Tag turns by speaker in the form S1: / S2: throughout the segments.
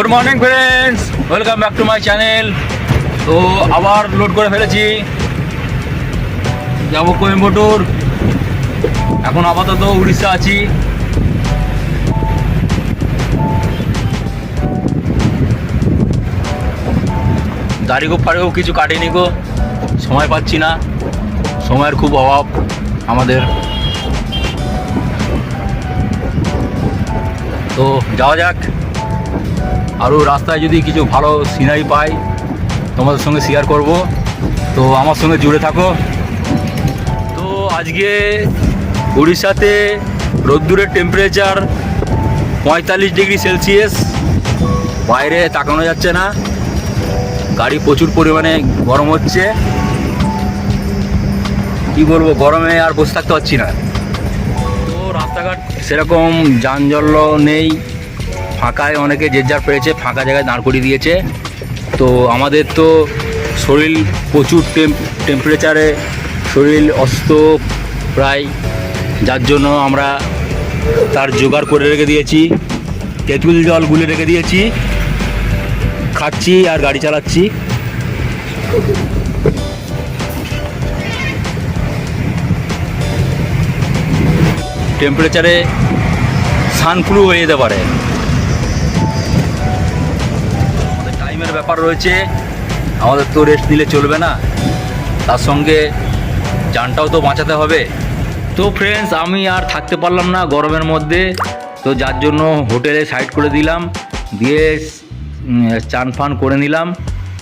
S1: Good morning friends welcome back to my channel তো আবার load করে ফেলেছি। যাব কোয়েম্বাটোর। এখন আপাতত উড়িষ্যা আছি। দাড়ি খুব ফাড়েও কিছু কাটেনি গো। সময় পাচ্ছি না। সময়ের খুব অভাব আমাদের। তো যাওয়া যাক। আরও রাস্তায় যদি কিছু ভালো সিনারি পাই, তোমাদের সঙ্গে শেয়ার করব। তো আমার সঙ্গে জুড়ে থাকো। তো আজকে উড়িষ্যাতে রোদ্দুরের টেম্পারেচার পঁয়তাল্লিশ ডিগ্রি সেলসিয়াস। বাইরে তাকানো যাচ্ছে না। গাড়ি প্রচুর পরিমাণে গরম হচ্ছে। কি বলব, গরমে আর বসে থাকতে পারছি না। তো রাস্তাঘাট সেরকম যানজল নেই। ফাঁকায় অনেকে যে যার পেরেছে, ফাঁকা জায়গায় দাঁড় করিয়ে দিয়েছে। তো আমাদের তো শরীর প্রচুর টেম্প টেম্পারেচারে শরীর অস্ত প্রায়। যার জন্য আমরা তার জোগাড় করে রেখে দিয়েছি। তেঁতুল জল গুলে রেখে দিয়েছি। খাচ্ছি আর গাড়ি চালাচ্ছি। টেম্পারেচারে সানফ্লু হয়ে যেতে পারে। টাইমের ব্যাপার রয়েছে, আমাদের তো রেস্ট নিলে চলবে না। তার সঙ্গে যানটাও তো বাঁচাতে হবে। তো ফ্রেন্ডস আমি আর থাকতে পারলাম না গরমের মধ্যে, তো যার জন্য হোটেলে সাইড করে দিলাম, দিয়ে চান ফান করে নিলাম।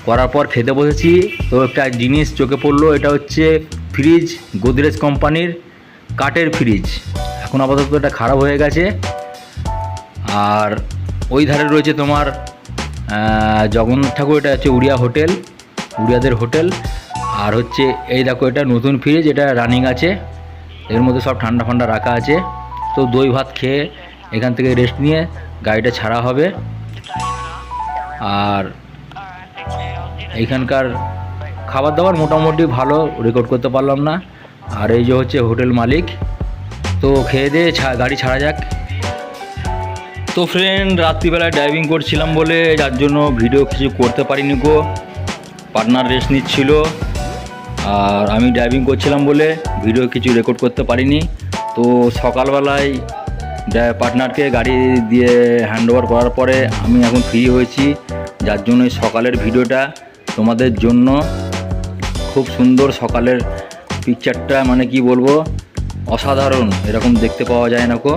S1: করার পর খেতে বসেছি, তো একটা জিনিস চোখে পড়ল, এটা হচ্ছে ফ্রিজ গোদরেজ কোম্পানির কাঠের ফ্রিজ এখন আপাতত এটা খারাপ হয়ে গেছে। আর ওই ধারে রয়েছে তোমার জগন্নাথ ঠাকুর, এটা হচ্ছে উড়িয়া হোটেল, উড়িয়াদের হোটেল। আর হচ্ছে, এই দেখো, এটা নতুন ফ্রিজ এটা রানিং আছে। এর মধ্যে সব ঠান্ডা ফান্ডা রাখা আছে। তো দই ভাত খেয়ে এখান থেকে রেস্ট নিয়ে গাড়িটা ছাড়া হবে। আর এইখানকার খাবার দাবার মোটামুটি ভালো রেকর্ড করতে পারলাম না। আর এই যে হচ্ছে হোটেল মালিক। তো খেয়ে দিয়ে গাড়ি ছাড়া যাক। তো ফ্রেন্ড রাত্রিবেলায় ড্রাইভিং করছিলাম বলে, যার জন্য ভিডিও কিছু করতে পারিনি গো। পার্টনার রেস্ট নিচ্ছিল। আর আমি ড্রাইভিং করছিলাম বলে ভিডিও কিছু রেকর্ড করতে পারিনি। তো সকালবেলায় পার্টনারকে গাড়ি দিয়ে হ্যান্ড ওভার করার পরে আমি এখন ফ্রি হয়েছি। যার জন্য এই সকালের ভিডিওটা তোমাদের জন্য খুব সুন্দর সকালের পিকচারটা মানে কি বলব, অসাধারণ। এরকম দেখতে পাওয়া যায় না কো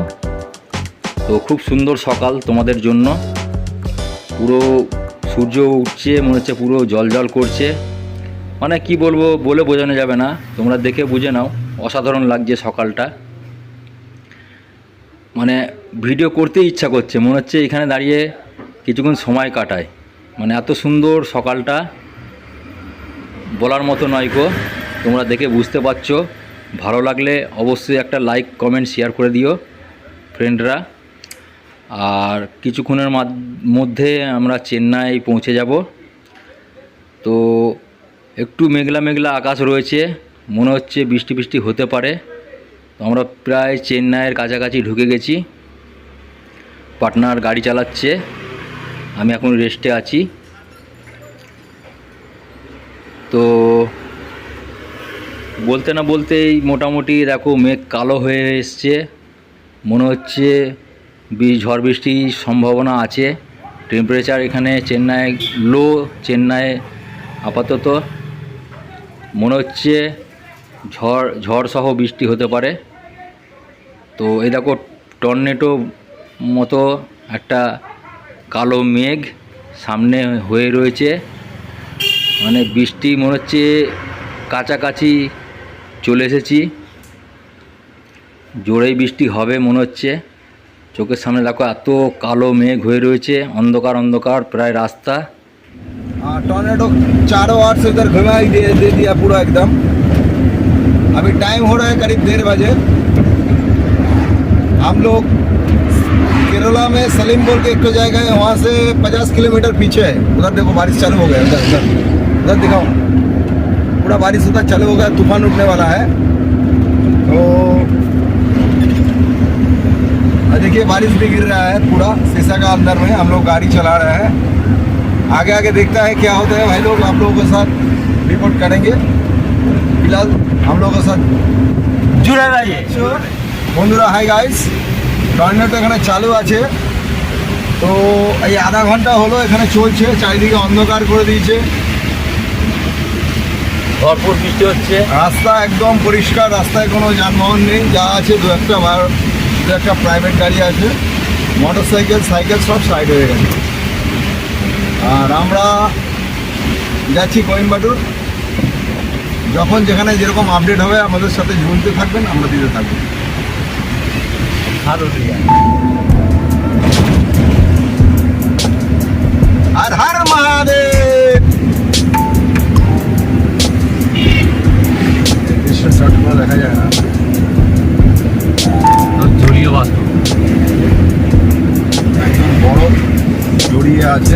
S1: তো খুব সুন্দর সকাল তোমাদের জন্য। পুরো সূর্য উঠছে, মনে হচ্ছে পুরো জল জল করছে। মানে কি বলব, বলে বোঝানো যাবে না। তোমরা দেখে বুঝে নাও, অসাধারণ লাগছে সকালটা। মানে ভিডিও করতে ইচ্ছা করছে, মনে হচ্ছে এখানে দাঁড়িয়ে কিছুক্ষণ সময় কাটায়। মানে এত সুন্দর সকালটা, বলার মতো নয় গো। তোমরা দেখে বুঝতে পারছ। ভালো লাগলে অবশ্যই একটা লাইক কমেন্ট শেয়ার করে দিও ফ্রেন্ডরা আর কিছুক্ষণের মধ্যে আমরা চেন্নাই পৌঁছে যাব। তো একটু মেঘলা মেঘলা আকাশ রয়েছে, মনে হচ্ছে বৃষ্টি বৃষ্টি হতে পারে। তো আমরা প্রায় চেন্নাইয়ের কাছাকাছি ঢুকে গেছি। পাটনার গাড়ি চালাচ্ছে, আমি এখন রেস্টে আছি। তো বলতে না বলতেই মোটামুটি দেখো মেঘ কালো হয়ে এসছে, মনে হচ্ছে ঝড় বৃষ্টির সম্ভাবনা আছে। টেম্পারেচার এখানে চেন্নাই লো চেন্নাই আপাতত। মনে হচ্ছে ঝড় ঝড় সহ বৃষ্টি হতে পারে। তো এই দেখো টর্নেটো মতো একটা কালো মেঘ সামনে হয়ে রয়েছে। মানে বৃষ্টি মনে হচ্ছে কাছাকাছি চলে এসেছি। জোরেই বৃষ্টি হবে মনে হচ্ছে। চোখের সামনে দেখো এত কালো মেঘ হয়ে রয়েছে অন্ধকার অন্ধকার প্রায় রাস্তা
S2: हाँ टॉर्नेडो चारों ओर से उधर घुमाई दे, दे दिया पूरा एकदम अभी टाइम हो रहा है करीब डेढ़ बजे हम लोग केरला में सलीम बोल के एक तो जाएगा है वहाँ से पचास किलोमीटर पीछे है उधर देखो बारिश चालू हो गया उधर उधर उधर दिखाओ पूरा बारिश उधर चालू हो गया तूफान उठने वाला है तो देखिए बारिश भी गिर रहा है पूरा शीशा का अंदर में हम लोग गाड़ी चला रहे हैं आगे आगे देखता है क्या होता है भाई लोग आप लोगों के साथ रिपोर्ट करेंगे फिलहाल हम लोगों के साथ
S1: জুড়ে দাঁড়িয়ে
S2: বন্ধুরা হাই গাইস টর্নেটো এখানে চালু আছে তো এই আধা ঘন্টা হলো এখানে চলছে চারিদিকে অন্ধকার করে দিয়েছে
S1: ভরপুর বৃষ্টি হচ্ছে
S2: রাস্তা একদম পরিষ্কার রাস্তায় কোনো যানবাহন নেই যা আছে দু একটা বার দু একটা প্রাইভেট গাড়ি আছে। মোটর সাইকেল সাইকেল সব সাইড হয়ে গেছে। আর আমরা যাচ্ছি কোয়েম্বাটুর। যখন যেখানে যেরকম আপডেট হবে, আমাদের সাথে ঝুলতে থাকবেন, আমরা দিতে থাকব। আর হর মহাদেব! দেখা যায় না। জড়িয়ে আছে।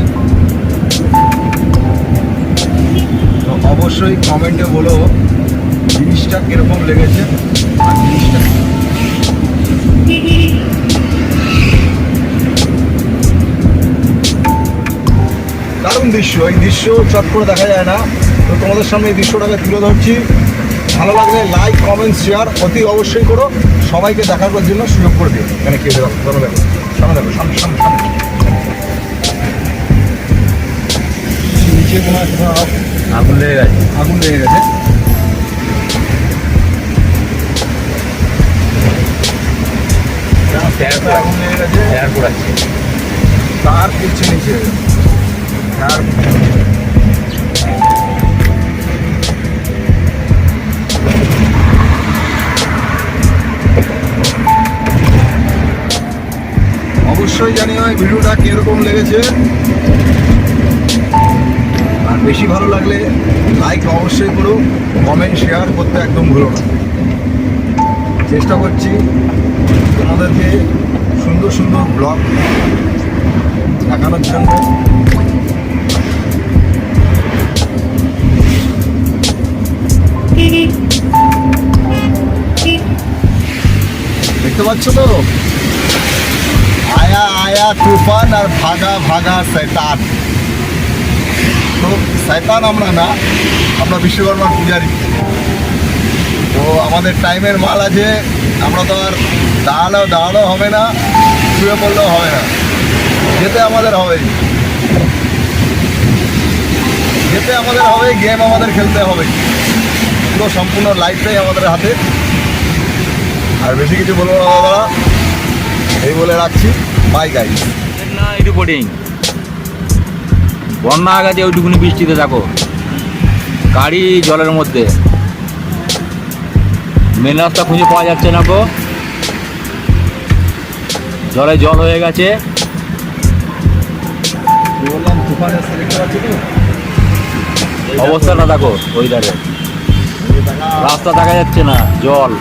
S2: তো অবশ্যই কমেন্টে বলো জিনিসটা কীরকম লেগেছে আর জিনিসটা দারুণ দৃশ্য, এই দৃশ্য চট করে দেখা যায় না। তো তোমাদের সামনে এই দৃশ্যটাকে তুলে ধরছি। ভালো লাগলে লাইক কমেন্ট শেয়ার অতি অবশ্যই করো। সবাইকে দেখার জন্য সুযোগ করে দিও। এখানে কে দেখো সামনে দেখো সামনে দেখো, সামনে সামনে সামনে। নিচে কোনো একটা
S1: আগুন লেগে গেছে।
S2: আগুন লেগে গেছে। আগুন লেগে গেছে।
S1: ট্যাপ করাচ্ছে
S2: তার পুড়ছে নিচে। তার অবশ্যই জানিও এই ভিডিওটা কীরকম লেগেছে। বেশি ভালো লাগলে লাইক অবশ্যই করো কমেন্ট শেয়ার করতে একদম ভুলো না। চেষ্টা করছি তোমাদেরকে সুন্দর সুন্দর ব্লগ দেখানোর জন্য। দেখতে পাচ্ছ তো? আয়া আয়া তুফান আর ভাগা ভাগা শয়তান। তো শয়তান আমরা না, আমরা বিশ্বকর্মার পূজারি। তো আমাদের টাইমের মাল আছে, আমরা তো আর দাঁড়ালেও দাঁড়ালেও হবে না, শুয়ে পড়লেও হবে না। যেতে আমাদের হবে। যেতে আমাদের হবে, গেম আমাদের খেলতে হবে। পুরো সম্পূর্ণ লাইফটাই আমাদের হাতে। আর বেশি কিছু বলব না, দাদা। এই বলে রাখছি। বাই গাইজ
S1: না বন্যা গেছে ওইটুকুনি বৃষ্টিতে দেখো। গাড়ি জলের মধ্যে। মেন রাস্তা খুঁজে পাওয়া যাচ্ছে না গো। জলে জল হয়ে গেছে। অবস্থাটা দেখো ওই রাস্তা দেখা যাচ্ছে না, জল।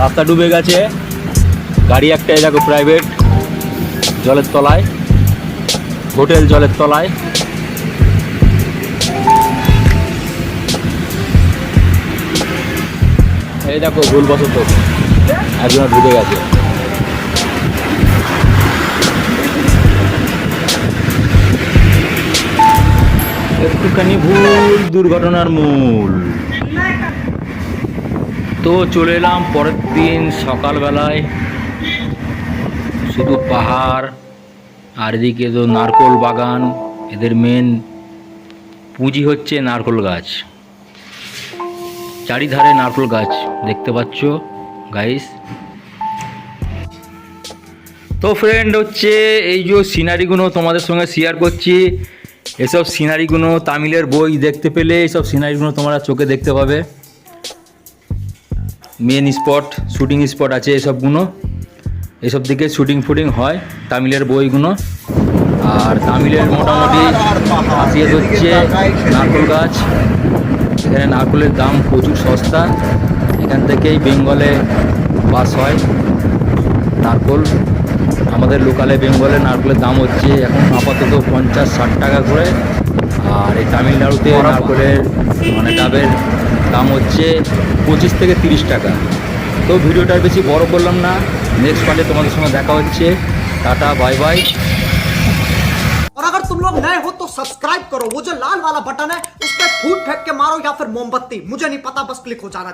S1: রাস্তা ডুবে গেছে। গাড়ি একটাই দেখো প্রাইভেট জলের তলায়। হোটেল জলের তলায়। এই দেখো ভুল ভুলবশত একজন ঢুকে গেছে। একটুখানি ভুল দুর্ঘটনার মূল। তো চলে এলাম পরের দিন সকালবেলায়। শুধু পাহাড় আর এদিকে তো নারকোল বাগান, এদের মেন পুঁজি হচ্ছে নারকোল গাছ। চারিধারে নারকোল গাছ, দেখতে পাচ্ছ গাইস তো ফ্রেন্ড হচ্ছে এই যে সিনারিগুলো তোমাদের সঙ্গে শেয়ার করছি, এসব সিনারিগুলো তামিলের বই দেখতে পেলে এইসব সিনারিগুলো তোমরা চোখে দেখতে পাবে। মেন স্পট শুটিং স্পট আছে এসবগুলো। এসব দিকে শুটিং ফুটিং হয় তামিলের বইগুলো। আর তামিলের মোটামুটি খাসিয়ত হচ্ছে নারকোল গাছ। এখানে নারকোলের দাম প্রচুর সস্তা। এখান থেকেই বেঙ্গলে বাস হয় নারকোল। আমাদের লোকালে বেঙ্গলে নারকোলের দাম হচ্ছে এখন আপাতত পঞ্চাশ ষাট টাকা করে। আর এই তামিলনাড়ুতে নারকোলের মানে ডাবের দাম হচ্ছে পঁচিশ থেকে তিরিশ টাকা। তো ভিডিওটা আর বেশি বড় করলাম না নেক্সট পার্টে তোমাদের সঙ্গে দেখা হচ্ছে টাটা বাই বাই
S3: और अगर तुम लोग नए हो तो सब्सक्राइब करो वो जो लाल वाला बटन है उस पर फूट फेंक के मारो या फिर मोमबत्ती मुझे नहीं पता बस क्लिक हो जाना